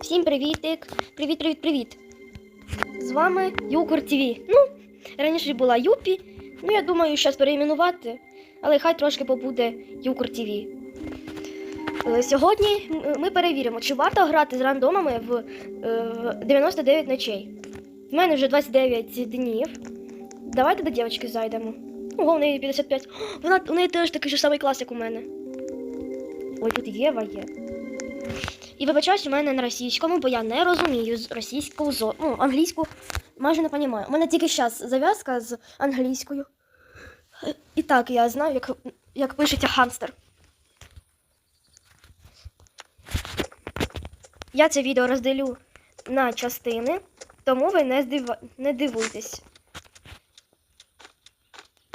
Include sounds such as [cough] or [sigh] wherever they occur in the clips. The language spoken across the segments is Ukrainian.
Всім привітик! Привіт, привіт, привіт! З вами Юкор ТВ. Ну, раніше була Юпі, ну я думаю, зараз переіменувати, але хай трошки побуде Юкор ТВ. Е, Сьогодні ми перевіримо, чи варто грати з рандомами в е, 99 ночей. В мене вже 29 днів. Давайте до дівчинки зайдемо. Ого, у неї 55. Вона, у неї теж такий же самий клас, як у мене. Ой, тут Єва є. І вибачаюсь, у мене на російському, бо я не розумію з російську зо... ну, англійську майже не розумію. У мене тільки зараз зав'язка з англійською. І так, я знаю, як, як пишеться хамстер. Я це відео розділю на частини, тому ви не, здив... не дивуйтесь.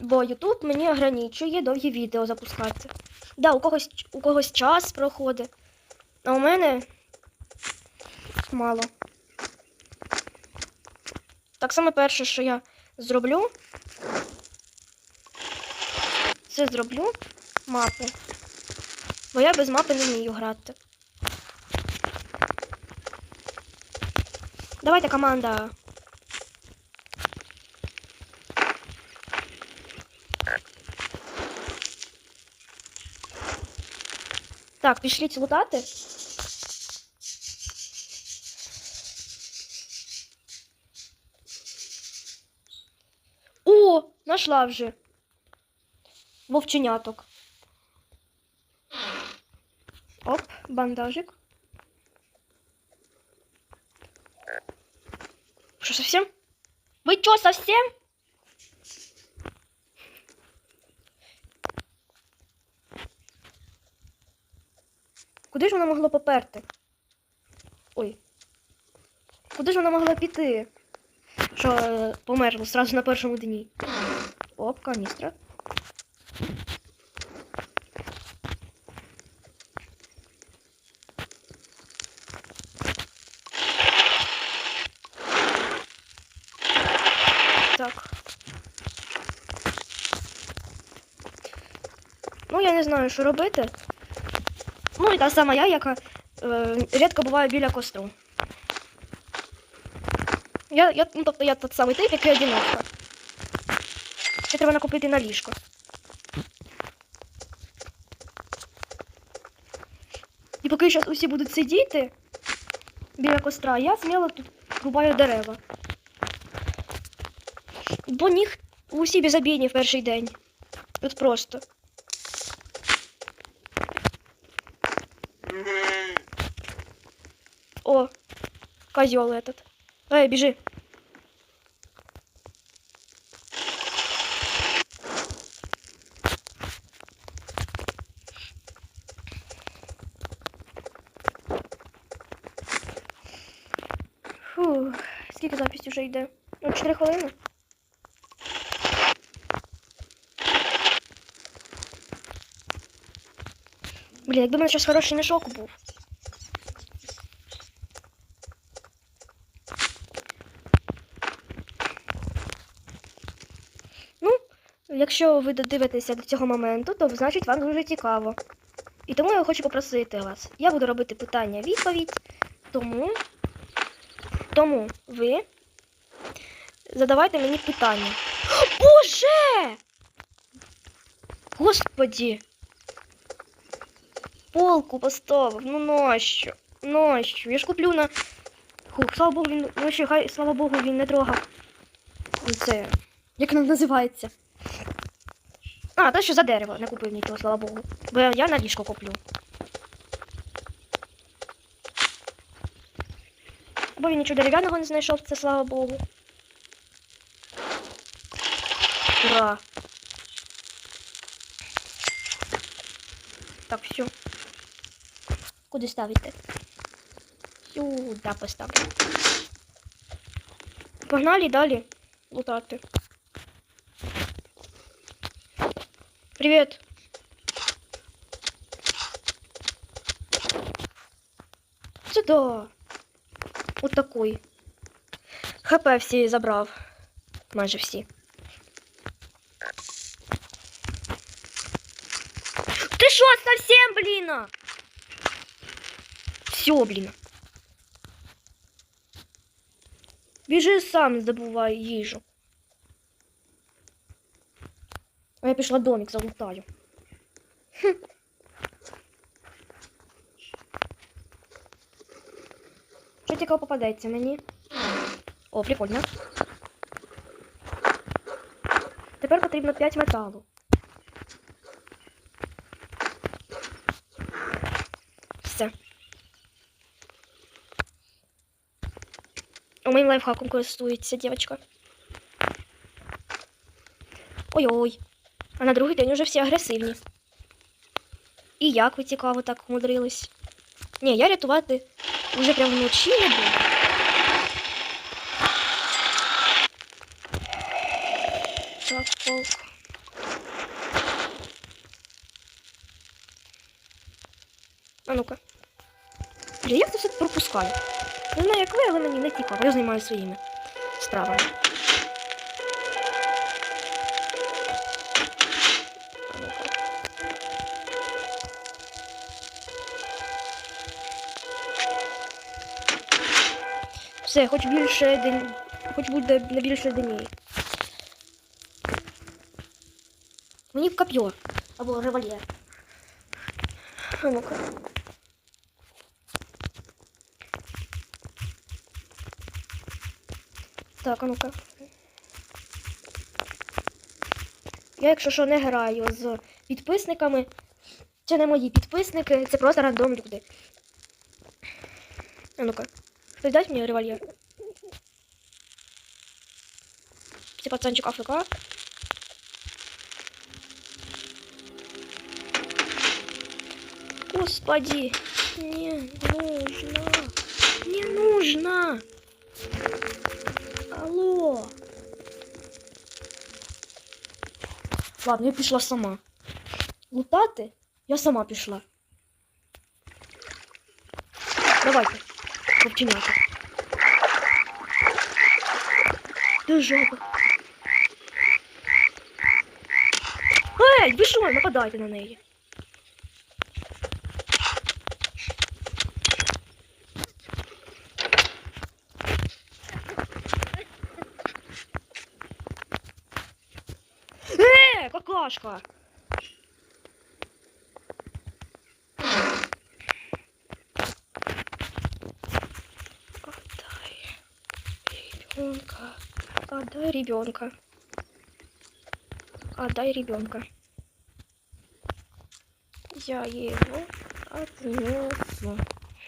Бо YouTube мені ограничує довгі відео запускати. Да, у когось, у когось час проходить. А у мене мало. Так само перше, що я зроблю, це зроблю мапу. Бо я без мапи не вмію грати. Давайте команда. Так, пішліть лутати. О, нашла вже. Вовченяток. Оп, бандажик. Что, совсем? Вы чё, совсем? Куди ж вона могла поперти? Ой. Куди ж вона могла піти? Що е, померла сразу на першому дні. Оп, каністра. Так. Ну, я не знаю, що робити. Ну, і та сама я, яка е, рідко буває біля костру. Я, я, ну, тобто я тот самий тип, який одиночка. Ще треба накупити на ліжко. І поки зараз усі будуть сидіти біля костра, я сміло тут рубаю дерева. Бо ніх усі безобідні в перший день. Тут просто. О, козел этот. Эй, бежи. Фу, скільки запись вже йде? Ну, 4 хвилини. Блін, якби мене щось хороший мішок був. Ну, якщо ви додивитеся до цього моменту, то значить вам дуже цікаво. І тому я хочу попросити вас. Я буду робити питання-відповідь, тому, тому ви задавайте мені питання. Боже! Господі! Полку поставив, ну нащо? Нащо? Я ж куплю на. Хух, слава Богу, він. Ну ще хай, слава Богу, він не трогав. Це. Як воно називається? А, те, що за дерево не купив нічого, слава Богу. Бо я, на ліжко куплю. Бо він нічого дерев'яного не знайшов, це слава Богу. Ура! Так, все. Куди ставите? Сюди поставлю. Погнали далі лутати. Привет. Сюда. Вот Вот такой ХП все забрал, Майже все. Ты що, совсем, блін? А? Все, блин. Бежи сам здобувай езжу. А я пішла домик залутаю. Що цікаво попадеться мені? О, прикольно. Тепер потрібно 5 металу. Все. О, моїм лайфхаком користується дівчинка. Ой-ой. А на другий день уже всі агресивні. І як ви цікаво так умудрились? Ні, я рятувати вже прямо вночі не буду. Так, полк. А ну-ка. Бля, як це все пропускаю? Не знаю, як ви, але мені не цікаво. Я займаюся своїми справами. Все, хоч більше день. Хоч буде на більше днів. Мені в коп'є. Або револьвер. А ну-ка. Так, а ну-ка. Я, якщо що, не граю з підписниками. Це не мої підписники, це просто рандом люди. А ну-ка. Хтось дасть мені револьвер? Це пацанчик АФК. Господи, не нужно. Не нужно. Алло. Ладно, я пішла сама. Лутати? Я сама пішла. Давайте. Повчиняти. Де жаба? Ей, ви що, нападайте на неї. Э, какашка! Ребенка. Отдай ребенка. Я его отнесу.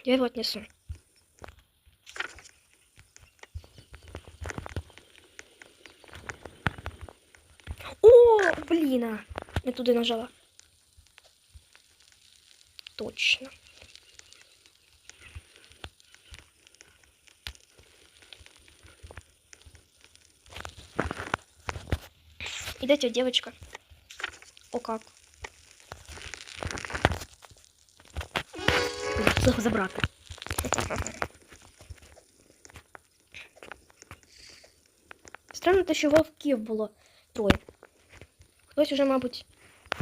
Я его отнесу. О, блін, а, не туди нажала. Точно. Идете, девочка. О как. Слуху забрати. Странно, те, що вовків було троє. Хтось уже, мабуть,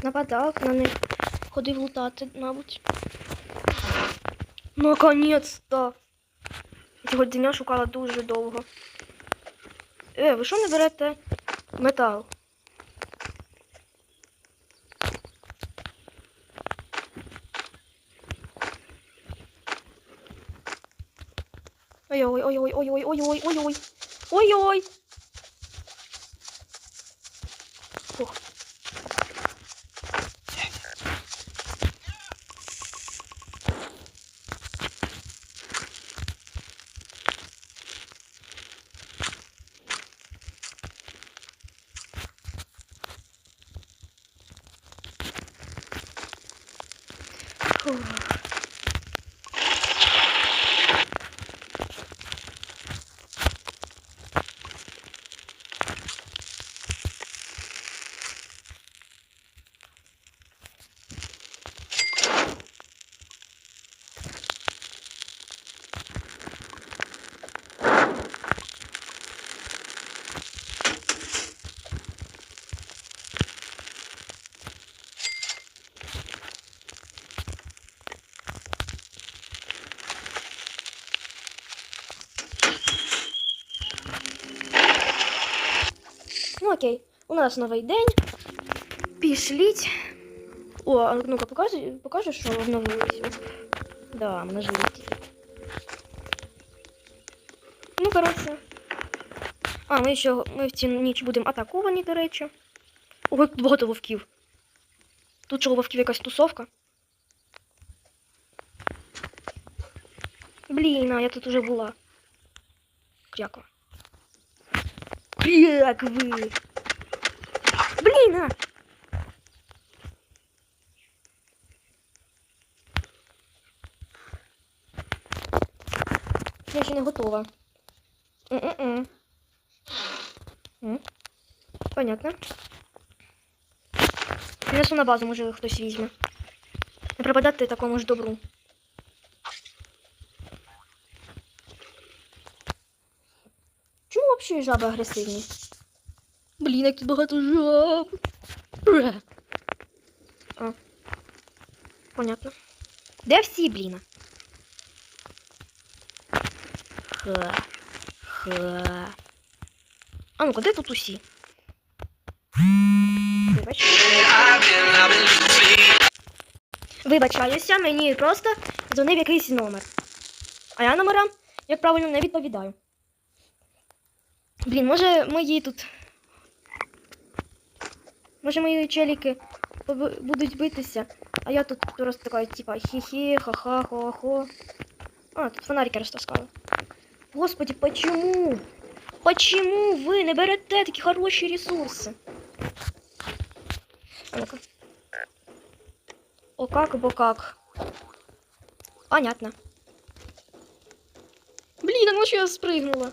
нападав на них, ходив лутати, мабуть. Наконець-то! Цього дня шукала дуже довго. Е, ви що не берете метал? Ой-ой, ой-ой, ой-ой, ой-ой, ой-ой. Ой-ой. Фух. Фух. Окей, у нас новий день. Пішліть. О, ну-ка, покажи, покажи, що обновилося. Да, множитель. Ну, коротше. А, ми ще ми в цю ніч будемо атаковані, до речі. Як багато вовків. Тут що у вовків якась тусовка. Блін, а я тут уже була. Кряква. Крякви. Блін! Я ще не готова. Понятно. Несу на базу, може хтось візьме. Не пропадати такому ж добру. Чому взагалі жаби агресивні? Блін, як тут багато жаб. А. Понятно. Де всі, блін? Ха. Ха. А ну-ка, де тут усі? Вибач. Вибачаюся, мені просто дзвонив якийсь номер. А я номерам, як правильно, не відповідаю. Блін, може мої тут. Може мої челіки будуть битися, а я тут просто така, типа, хі-хі, ха-ха, хо-хо. А, тут фонарики розтаскали. Господи, почему? Почему ви не берете такі хороші ресурси? Ну-ка. О как, бо как. Понятно. Блин, ну что я спрыгнула?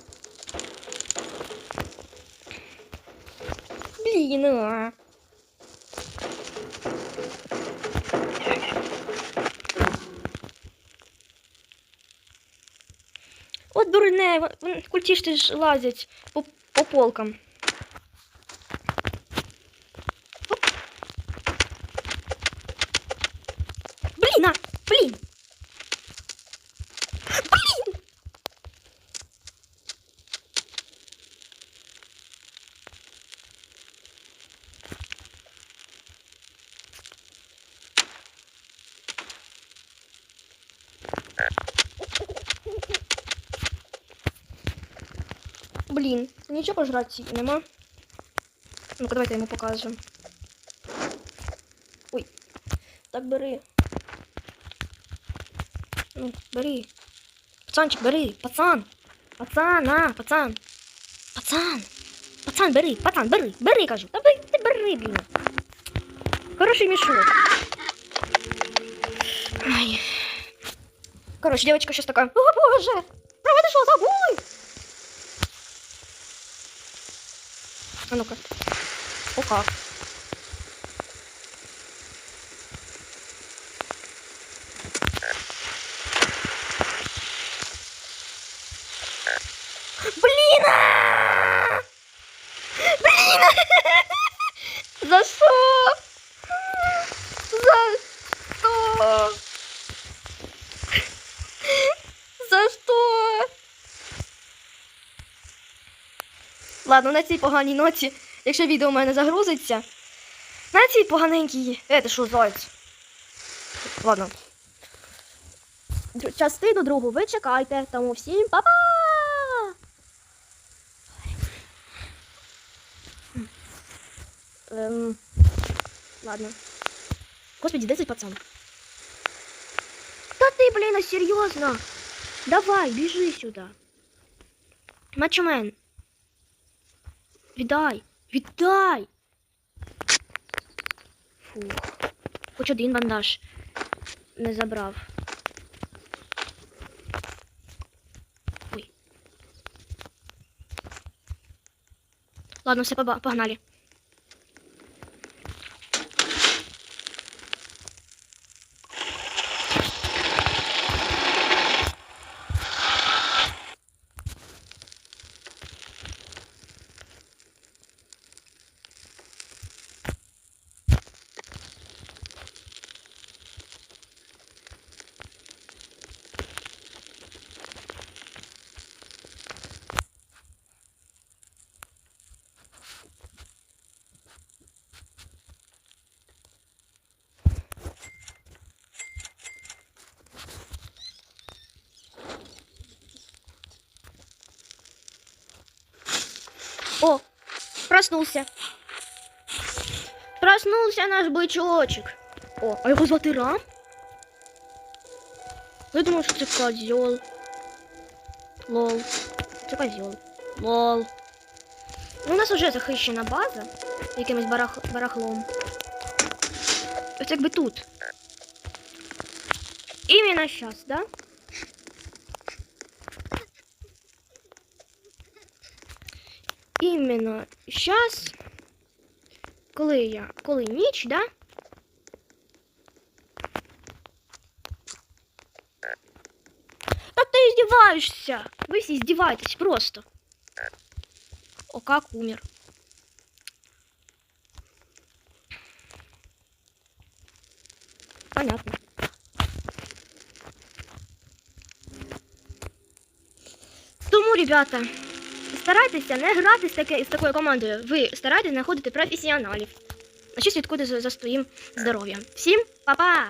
Блин, а. Дурне, культішти ж лазять по, по полкам. Оп. Блін, а! Блін! Блін! Блін, нічого пожрати нема. Ну-ка, давайте йому покажемо. Ой. Так бери. Ну, бери. Пацанчик, бери. Пацан. Пацан, на, пацан. Пацан. Пацан, бери, пацан, бери, бери, кажу. Та бери, ти бери, блін. Хороший мішок. Ай. Короче, девочка сейчас такая, о боже, а вы что, забули? А ну-ка. О как. Блин! [laughs] Блин! [laughs] За что? Ладно, на цій поганій ноті, якщо відео у мене загрузиться. На цій поганенькій. Е, ти що, зайць? Ладно. Частину другу ви чекайте. Тому всім па-па! Ем, ладно. Господи, де цей пацан? Та ти, блін, а серйозно? Давай, біжи сюди. Мачомен. Віддай. Віддай. Фух. Хоч один бандаж не забрав. Ой. Ладно, все, погнали. О, проснулся. Проснулся наш бичочек. О, а його звати Рам? Я думав, що це козьол. Лол. Це козьол. Лол. Ну, у нас вже захищена база якимось барах... барахлом. Ось якби тут. Іменно зараз, да? Іменно зараз. Коли я. Коли ніч, да? Та ти здіваєшся! Ви всі здіваєтесь просто. О, как умер. Понятно. Тому, ребята, старайтеся не грати з, таке, з такою командою. Ви старайтеся знаходити професіоналів. А ще слідкуйте за, своїм здоров'ям. Всім па-па!